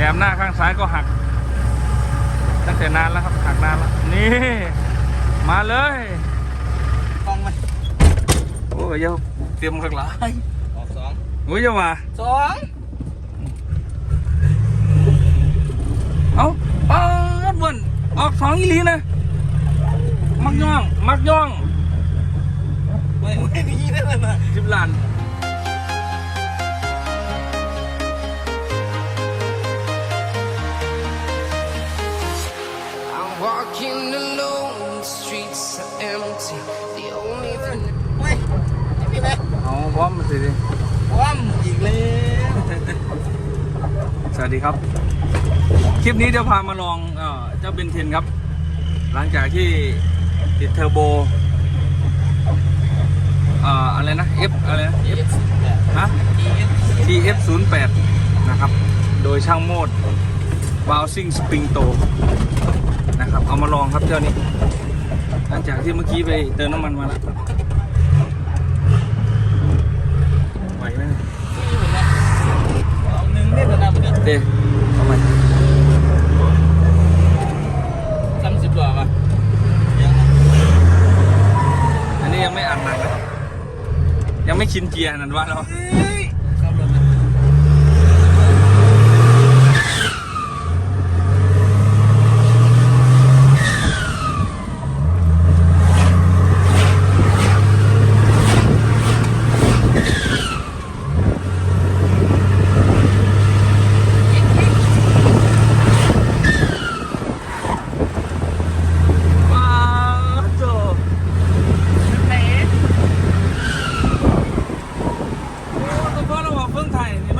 แหนมหน้าข้างซ้ายก็หัก ตั้งแต่นานแล้วครับหักนานแล้ว นี่ มาเลยกองมันโอ้ยเดี๋ยวเตรียมข้างหลังออกสองโอ้ยอย่ามาสองเอ้าเปิดเบิ่นออกสองอีหลีนะ มักย่อง มักย่องไม่ไม่มีนั่นน่ะนะสิบล้าน อาพร้อมมาสิดิว่ำอีกแล้วสวัสดีครับ คลิปนี้เดี๋ยวพามาลองเอ่อเจ้าเบนเทนครับ หลังจากที่ติดเทอร์โบเอ่ออะไรนะ F อะไรนะ F ฮะ TF 0 8นะครับ โดยช่างโมด Bouncing Spring t o นะครับ เอามาลองครับเจ้านี้ หลังจากที่เมื่อกี้ไปเติมน้ำมันมาแล้วไหวไหมเนี่ย เอาหนึ่งเนี่ยจะนำ เต้เข้ามาสามสิบกว่าป่ะยังนะอันนี้ยังไม่อัดหนักนะยังไม่ชินเกียร์นั่นว่าเรา เฮ้ยขับรถนะ ว้าวโจโอ้แต่ พอเร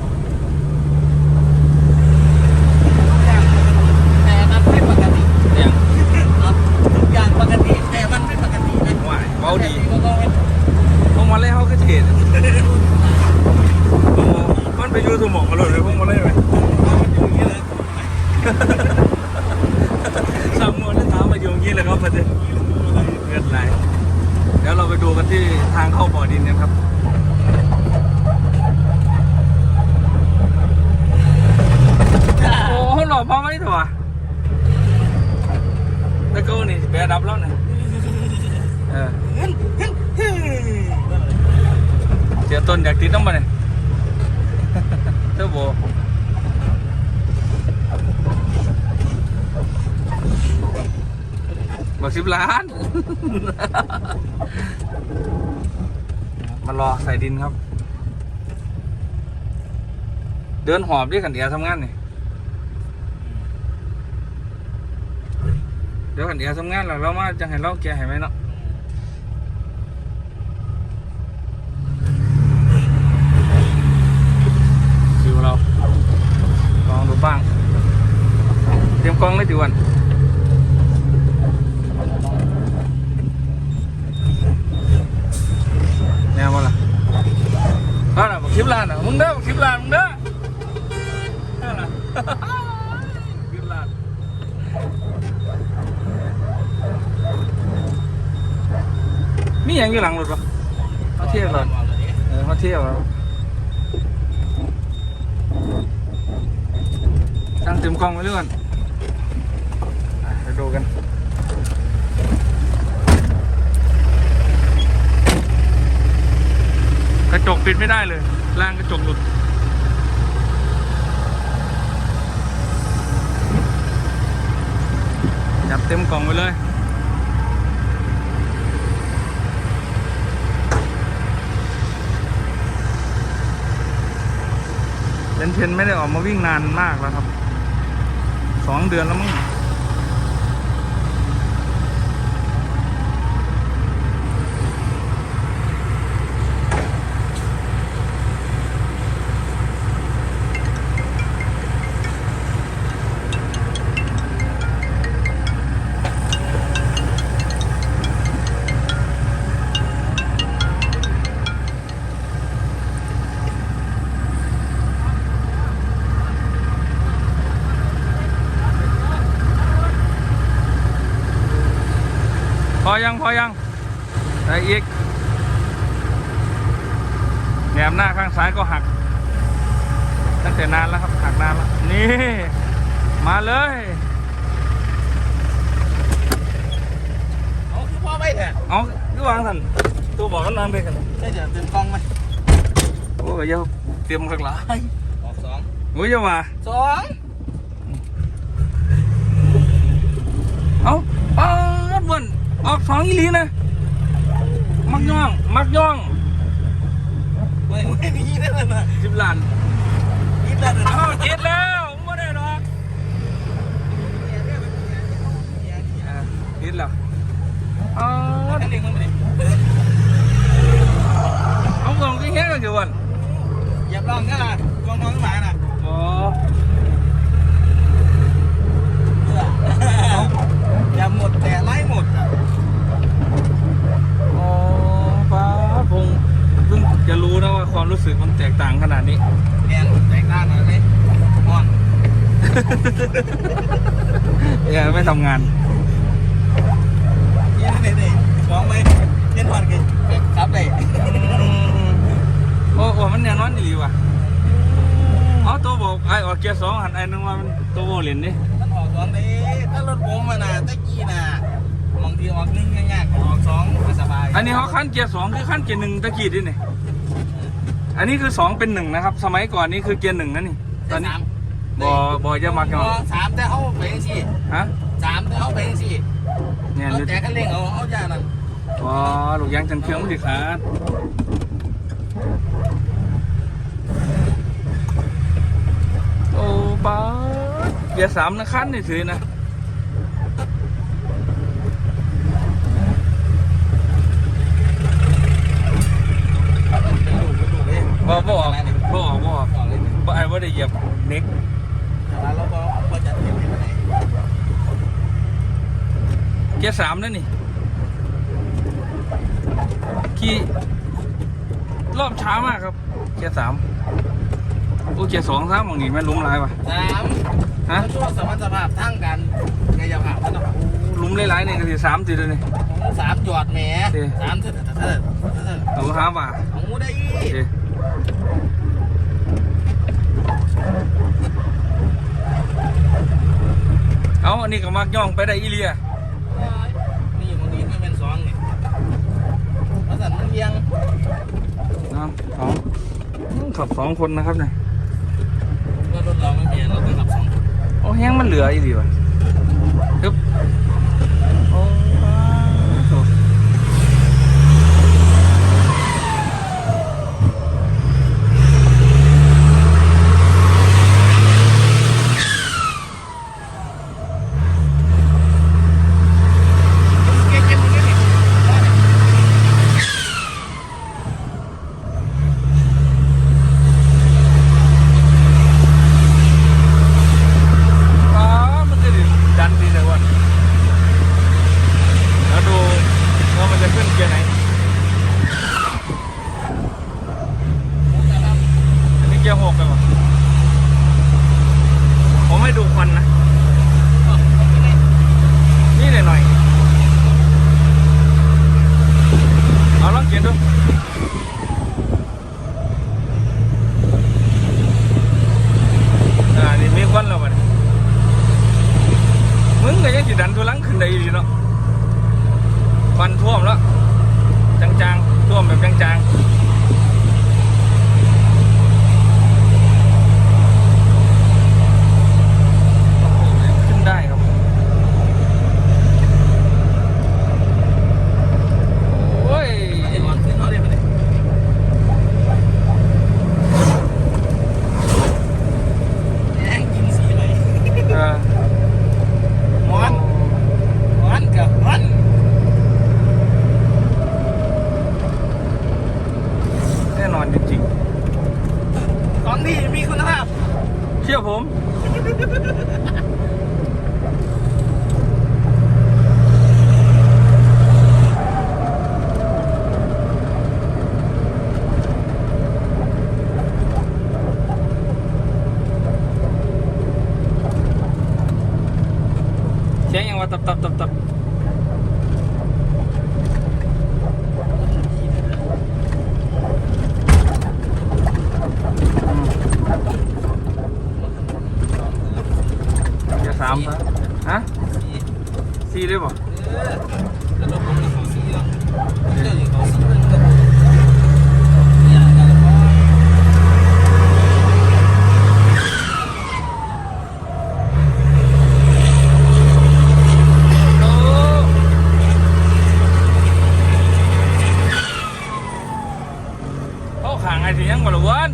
เสียต้นอยากติดต้องมาเนี่ยเจ้าโบบอกสิบล้าน มารอใส่ดินครับ เดินหอบด้วยกันเดียวทำงานนี่เดี๋ยวกันเดียวทำงานแล้วเรามาจังให้เราแกให้ไหมเนาะคิวเราลองดูบ้าง เตรียมกล้องเลยดิวันแน่วะล่ะเอาล่ะบอกคลิปลานอะมึงเด้อบอกคลิปลานมึงเด้อเอาล่ะคลิปลานมีอย่างอยู่หลังรถปะเขาเที่ยวรถเออเขาเที่ยวแล้วตั้งเต็มกล้องไว้เรื่อย ดูกันกระจกปิดไม่ได้เลยล่างกระจกหลุดจับเต็มกล่องไปเลยเลนเทนไม่ได้ออกมาวิ่งนานมากแล้วครับสองเดือนแล้วมั้ง ยังพอยังใส่อีกแหนมหน้าข้างซ้ายก็หัก ตั้งแต่นานแล้วครับ หักนานแล้ว นี่ มาเลยเอาคือพ่อไปเถอะเอาดูวางท่านตัวบอกกันนางไปกันได้เดี๋ยวเต็มกล้องไหมโอ้ยเยาเตรียมข้างหลังออกสองโอ้ยเยามาสองเอาปัดบน ออกสองอีหลีนะ มักย่อง มักย่องไม่ไม่มีนั่นน่ะสิบล้านนี่นั่นน่ะเอาเจ็ดแล้วไม่ได้หรอกอ่าเจ็ดแล้วเอาอันนี้มันไม่ได้เอากล่องที่แห้งกันอยู่วันอย่าลองก็ล่ะลองลองขึ้นมาน่ะอ๋ออย่าหมดแต่ไล่หมดอะ อ๋อป้าพงเพิ่งจะรู้นะว่าความรู้สึกมันแตกต่าง ขนาดนี้แกนแตกต่างกันเลยม่อนอย่าไม่ทำงานยี่นั่นเองสองไหมเย็นวันกันครับเลยโอ้โหมันแน่นอนดีว่ะเอาตัวบอกไอ้ออกเกียร์สองหันไอ้นึกว่ามันตัวโบเหรียญนี่มันออกสองนี้ถ้ารถผมมาน่ะตะกี้น่ะบางทีออกหนึ่งง่ายๆออกสองก็สบาย อันนี้เขาขั้นเกียร์สองคือขั้นเกียร์หนึ่งตะกี้ดิเนี่ย อันนี้คือสองเป็นหนึ่งนะครับ สมัยก่อนนี่คือเกียร์หนึ่งนะนี่ ตอนนี้สามบอบอจะมักเนาะสามแต่เอาไปสิฮะสามแต่เอาไปสิเนี่ยเอาหรือแต่กันเล่งเอาเอาอย่างนั้นบอลูกยางจันเครื่องมันสิขาดโอ้ป้าดเกียร์สามนะขั้นนี่ถือนะ เป็นลูกเป็นลูกเลย บอบออกบออกบออกออกเลยบอไอ้ว่าได้เหยียบเน็กแต่ว่าเราก็ก็จะเก็บไว้ไหนเกียร์สามนั่นนี่ขี่รอบช้ามากครับ เกียร์สามโอ้เกียร์สองสามบางนี่แม่ลุ้มหลายวะสามฮะช่วงสมรรถภาพทั้งกันกายภาพมันต้องลุ้มหลายๆนี่ก็สิสามติดเลยนี่ของสามหยอดแหมเอ๊ะสามเถิดเถิดเถิดเถิดเอาห้าบ่าของมูได้โอ เคเอาอันนี้ก็มักย่องไปได้อีเลียนี่บางทีไม่เป็นสองนี่เพราะสันมันเอียงนะสองขับสองคนนะครับเนี่ยก็รถเราไม่มีเราต้องขับสองคนโอ้แห้งมันเหลืออีหลีว่ะ ดูควันนะ снова тап-тап-тап-тап. สิยังบ่ละวัน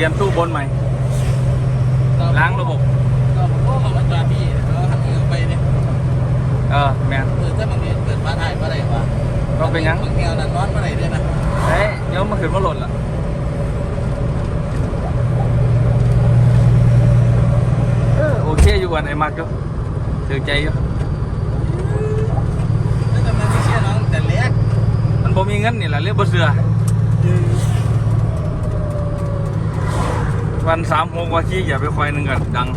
รียมตู้บนใหม่ ล้างระบบ ก็ผมก็มาจอดพี่แล้วหันมือไปเนี่ยเออแมนเปิดถ้าบางทีเปิดฟ้าถ่ายฟ้าอะไรวะก็เป็นหยังบางทีเอานั่นร้อนมาไหนด้วยนะเฮ้ยเดี๋ยวมาขึ้นมาหล่นละเออโอเคอยู่กันไอ้มากอยู่ถือใจอยู่แล้วทำไมไม่เชื่อน้องแต่เล็กมันบ่มีเงินนี่แหละเรียกบ่เสือ วันสามหกว่าขี้อย่าไปควายหนึ่งกันดัง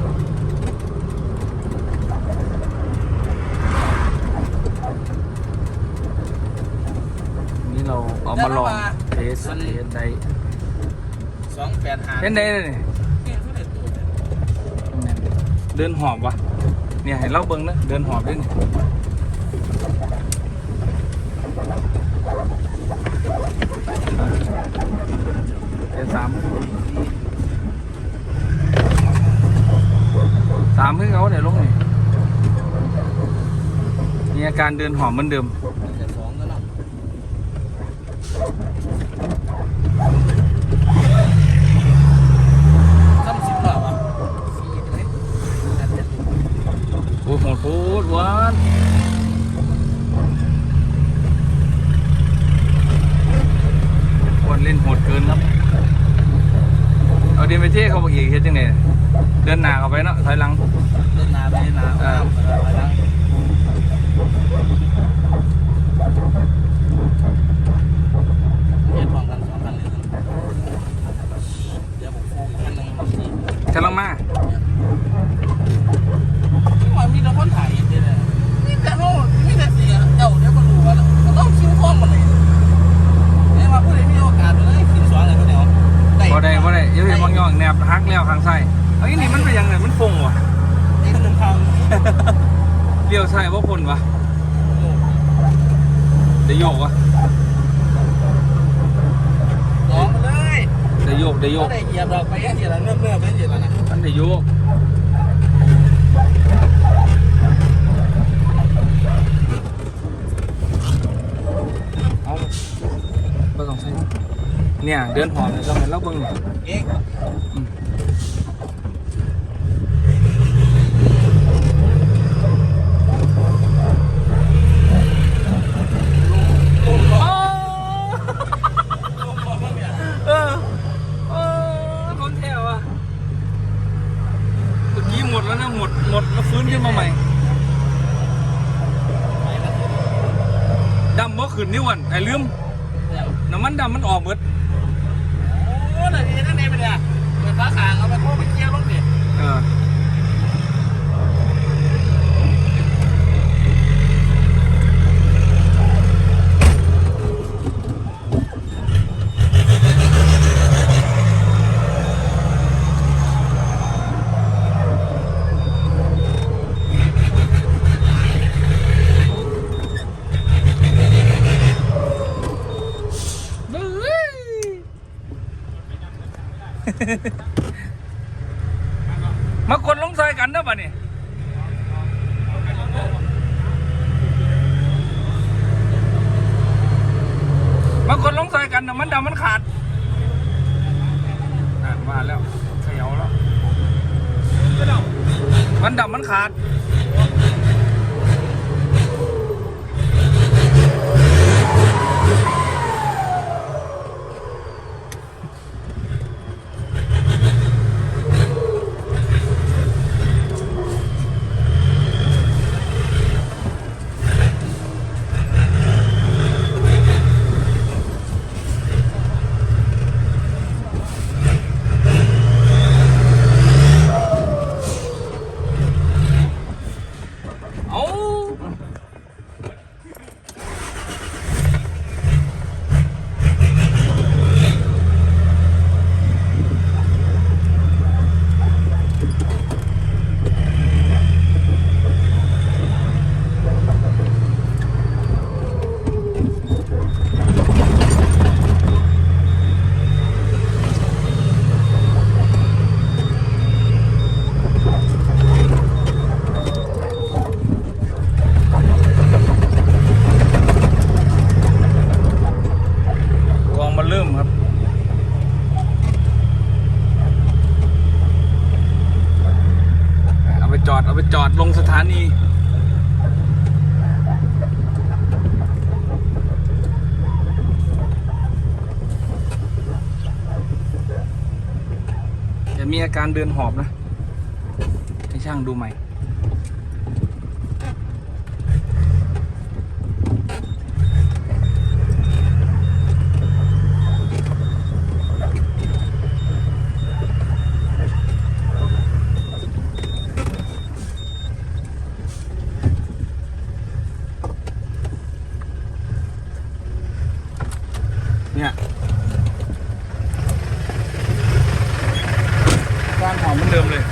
นี่เราเอามาลองเทสเทสได้สองแปดหาเทสได้เลยนี่เนี่ยเขาเลยตัวเนี่ยเดินหอบวะเนี่ยให้เราเบิ้งนะเดินหอบด้วยนี่เดี๋ยวสาม สามเพิ่งเอาเดี๋ยวลงนี่มีอาการเดินหอบเหมือนเดิมแต่สองก็เนาะซ้ำสิบหรอวะสี่เลยอันเนี้ยโอ้โหโหดหวานวันเล่นโหดเกินครับ เอาดินไปเที่เขาบอกอีกเฮ็ดจังไง เดินหน้าเข้าไปเนาะถอยหลัง เดินนาไปนาไปนั่งเฮ็ดพร้อมกันสองคันเลยเดี๋ยวผมโฟกัสคันหนึง กำลังมา มันมีแต่คนถ่ายเองเลยมีแต่โน่มีแต่เสียเจ้าเดี๋ยวก็รู้ว่าก็ต้องคิวพร้อมหมดเลยเนี่ยมาพูดเลยมีโอกาสเลยขึ้นสวนเลยก็เดี๋ยว บ่ได้บ่ได้อยังบางย่องแนบฮักแล้วข้างซ้ายเอ้ยนี่มันเป็นยังไงมันฟงวะ นี่คือหนึ่งคำ เลี้ยวซ้ายว่าพ้นวะ ได้โยกวะร้องเลยได้โยกได้โยก็กได้เหยียบเราไปเหยียบเราเมื่อเมื่อไปเหยียบแล้วนะมันได้โยกเอาบ่ต้องใส่เนี่ยเดินหอมเลยเราเห็นเราเบิ่งนี่เอ๊ะ อ๋อเออเออคนแถวอะเมื่อกี้หมดแล้วนะหมดหมดแล้วฟื้นขึ้นมาใหม่ดำบ่ขึ้นนี่หวันไอ้ลืมน้ำมันดำมันออกหมด โอ้ยนี่นั่นเองไปเนี่ยเปิดฟ้าขางเอาไปโค้งไปเกี่ยวรถดิ เออเบ้ย มาคนลงซอยกันนะบ่เนี่ยมาคนลงซอยกันนะมันดำมันขาดอ่านว่าแล้วเขย่าแล้วมันดำมันขาด จอด เอาไปจอดลงสถานี จะมีอาการเดินหอบนะ ให้ช่างดูใหม่ ความหอมเหมือนเดิมเลย